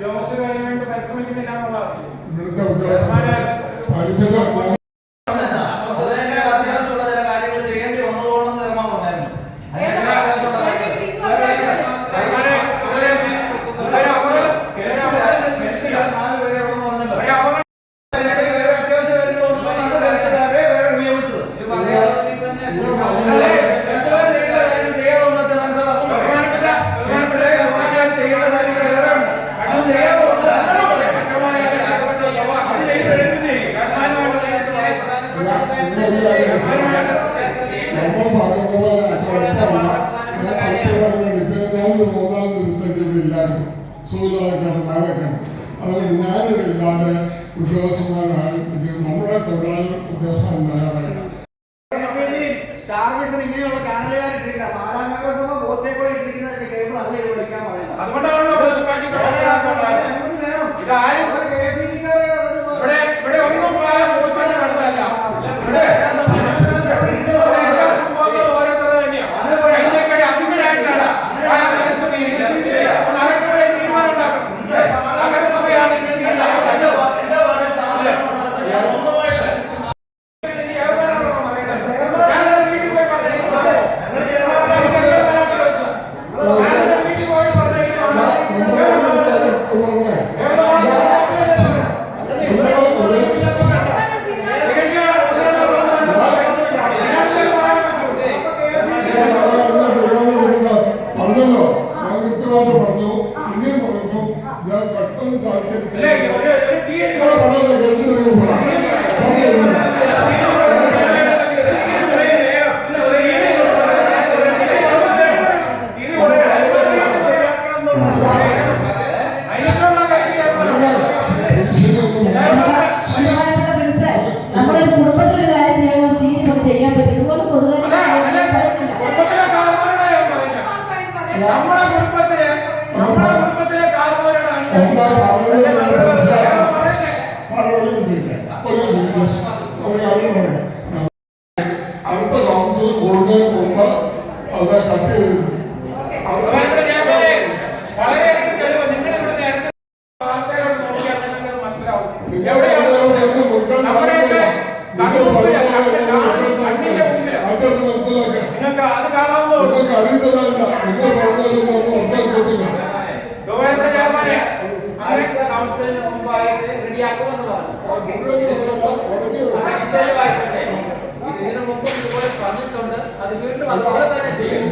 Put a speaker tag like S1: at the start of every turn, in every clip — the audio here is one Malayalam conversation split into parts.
S1: ഉദ്യോഗസ്ഥരായിട്ട് പരിശ്രമിക്കുന്നില്ല എന്നുള്ളതാണ്.
S2: സൂചനകളൊക്കെ മഴയൊക്കെ അതുകൊണ്ട് ഞാനിവിടെ ഇല്ലാതെ ഉദ്യോഗസ്ഥന്മാരാരും നമ്മുടെ തൊഴിലാളി ഉദ്യോഗസ്ഥന്മാരാണ്
S3: സ്റ്റാർ മിഷൻ ഇങ്ങനെയുള്ള
S1: കാരണകാരില്ല ಇದೇ ಬರೋದು ಕಟ್ಟಲು ಕಾಲಕ್ಕೆ onlar paraları verirler, paraları verirler. O yanıyor öyle. ഇതിനു
S2: മുമ്പ്
S3: ഇതുപോലെ പറഞ്ഞിട്ടുണ്ട് അത് വീണ്ടും അതുപോലെ തന്നെ ചെയ്യും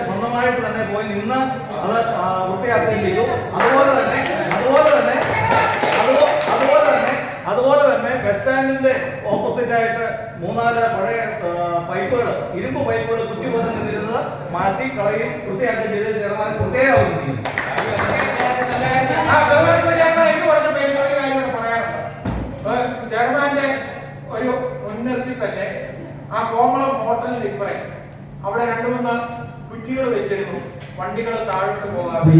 S4: സ്വന്തമായിട്ട് തന്നെ പോയി നിന്ന് അത് വൃത്തിയാക്കുകയും ചെയ്തു. അതുപോലെ തന്നെ അതുപോലെ തന്നെ അതുപോലെ തന്നെ അതുപോലെ തന്നെ ബസ് സ്റ്റാൻഡിന്റെ ഓപ്പോസിറ്റ് ആയിട്ട് മൂന്നാൽ പഴയ പൈപ്പുകൾ ഇരുമ്പ് പൈപ്പുകൾ കുറ്റിപോലെ നിന്നിരുന്നത് മാറ്റി കളയും വൃത്തിയാക്കുകയും ചെയ്ത് ചെയർമാൻ പ്രത്യേകം
S1: ചെയർമാന്റെ ഒരു മുൻനിർത്തി തന്നെ ആ കോമളം ഹോട്ടലിൽ ഇപ്പറേ അവിടെ രണ്ടു മൂന്ന് കുറ്റികൾ വെച്ചിരുന്നു വണ്ടികൾ താഴോട്ട് പോകാതെ.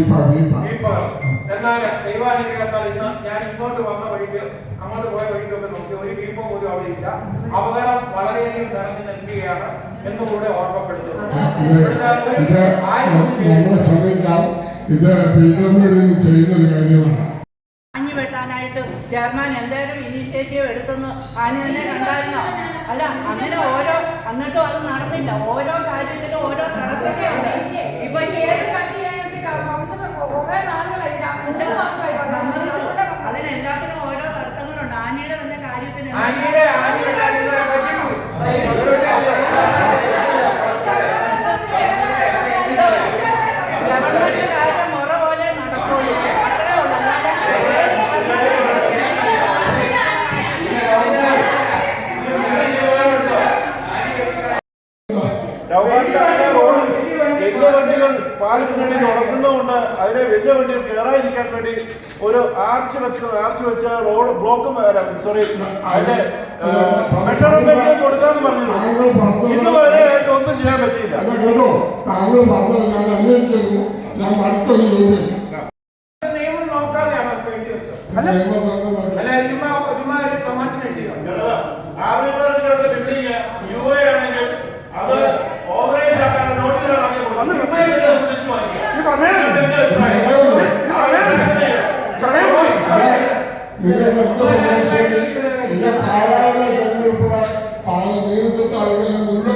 S1: എന്നാൽ ദൈവാനുഗ്രഹത്താൽ ഇന്ന് ഞാൻ ഇങ്ങോട്ട് വന്ന വഴിക്ക് അങ്ങോട്ട് പോയ വഴിക്കൊക്കെ നോക്കി ഒരു വീപ്പം പോലും അവിടെ ഇല്ല. അപകടം വളരെയധികം നിറഞ്ഞു നിൽക്കുകയാണ് എന്നുകൂടെ ഓർമ്മപ്പെടുത്തുന്നു.
S2: ഇത് ചെയ്യുന്ന ഒരു കാര്യമാണ്.
S5: വെട്ടാനായിട്ട് ചെയർമാൻ എന്തേലും ഇനീഷ്യേറ്റീവ് എടുത്തെന്ന് ആന തന്നെ കണ്ടായിരുന്നോ? അല്ല അങ്ങനെ ഓരോ എന്നിട്ടും അത് നടന്നില്ല. ഓരോ കാര്യത്തിലും ഓരോ അതിനെല്ലാത്തിനും ഓരോ തടസ്സങ്ങളുണ്ട് ആനിയുടെ തന്നെ കാര്യത്തിന്
S1: ആനിയുടെ ആനിയുടെ കാര്യങ്ങളെ
S5: പറ്റുള്ളൂ Now,
S6: one time, വലിയ വണ്ടികൾ പാലത്തിനുള്ളിൽ ഉറക്കുന്നതുകൊണ്ട് അതിനെ വലിയ വണ്ടികൾ കയറാതിരിക്കാൻ വേണ്ടി ഒരു ആർച്ച് വെച്ച് ആർച്ച് വെച്ച് റോഡ് ബ്ലോക്കും സോറി അതിന്റെ മെഷർമെന്റ് കൊടുക്കാന്ന് ഇന്ന് വരെ ഒന്നും ചെയ്യാൻ പറ്റിയില്ല.
S2: ഞാൻ അടുത്തൊരു ചോദ്യം.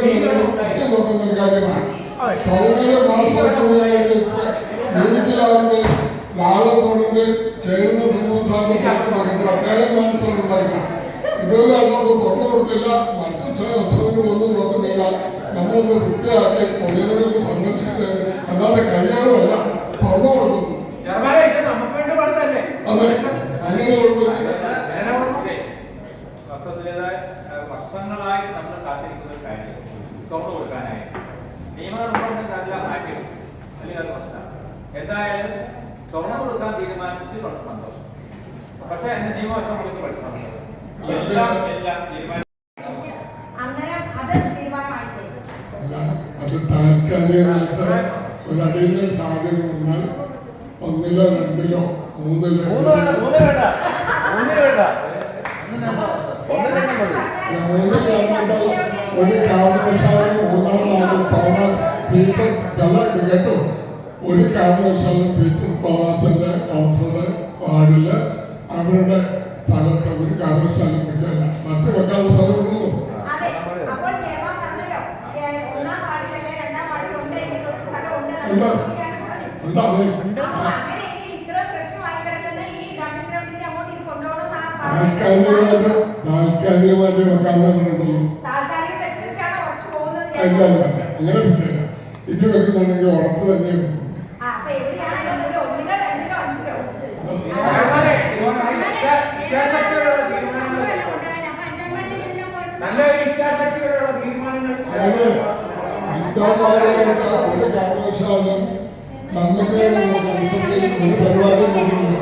S2: ആളുകളെ മുഴുവൻ ഒറ്റ നോക്കുന്ന ഒരു കാര്യമാണ് സൗകര്യം മാസത്തിന് വേണ്ടി ജീവിതത്തിലാവുമ്പോൾ ലാളത്തോടുണ്ട് സംഭവം സമൂഹസാധ്യമായിട്ട് നടക്കുന്ന അക്കാര്യം മനസ്സിലുണ്ടാക്കുക ഇതുവരെ അതൊന്നും തുറന്നു കൊടുത്തില്ല മറ്റു ചില വസ്തുക്കൾ ഒന്നും നോക്കുന്നില്ല നമ്മളൊന്ന് വൃത്തിയാക്കി പൊതുജനങ്ങൾക്ക് സന്ദർശിക്കുന്നത് അല്ലാതെ കല്യാണമല്ല തുറന്നു കൊടുക്കുന്നു
S1: ചെറുമാരെ ഇത് നമുക്ക് വേണ്ടി പറഞ്ഞതല്ലേ
S2: അതെ അങ്ങനെ ഒരു-
S4: വസ്തുതയിലേതായ വർഷങ്ങളായിട്ട് നമ്മൾ കാത്തിരിക്കുന്ന ഒരു കാര്യം തുറന്നു കൊടുക്കാനായി നിയമനിർമ്മാണം അതെല്ലാം മാറ്റിയെടുക്കും അല്ലെങ്കിൽ അത് പ്രശ്നമാണ്. എന്തായാലും തുറന്നു കൊടുക്കാൻ തീരുമാനിച്ചത് വളരെ സന്തോഷം. പക്ഷേ എന്റെ നിയമവശം കൊടുത്ത് പഠിക്കണം എല്ലാം എല്ലാം തീരുമാനം
S2: താൽക്കാലികമായിട്ട് ഒരു അടിയന്തര സാഹചര്യം വന്നാൽ ഒന്നിലോ രണ്ടിലോ മൂന്നിലോ
S4: മൂന്ന് വേണ്ട മൂന്ന് വേണ്ട മൂന്ന് വേണ്ട.
S2: ഒരു കാരണവശാലും മൂന്നാം നാല് തവണ സീറ്റ് ഇത് കേട്ടോ ഒരു കാരണവശാലും പീറ്റർ പവാസിന്റെ കൗൺസിലർ വാർഡിൽ അവരുടെ സ്ഥലത്ത് ഒരു കാരണവശാലും കിട്ടില്ല മറ്റു വെക്കാനുള്ള
S7: സ്ഥലമുള്ളൂ ഉണ്ട്
S2: ഉണ്ട്. അതെ.
S7: അപ്പോൾ അങ്ങനെയെങ്കിൽ ഇത്രയും
S2: അല്ല അങ്ങനെ പറ്റില്ല ഇത് വെക്കുന്നുണ്ടെങ്കിൽ ഉറച്ചു തന്നെ വെക്കും.
S1: നല്ല തീരുമാനങ്ങൾ
S2: ഒരു കാരണവശാലും നമുക്ക് ഒരു പരിപാടി കൊണ്ടില്ല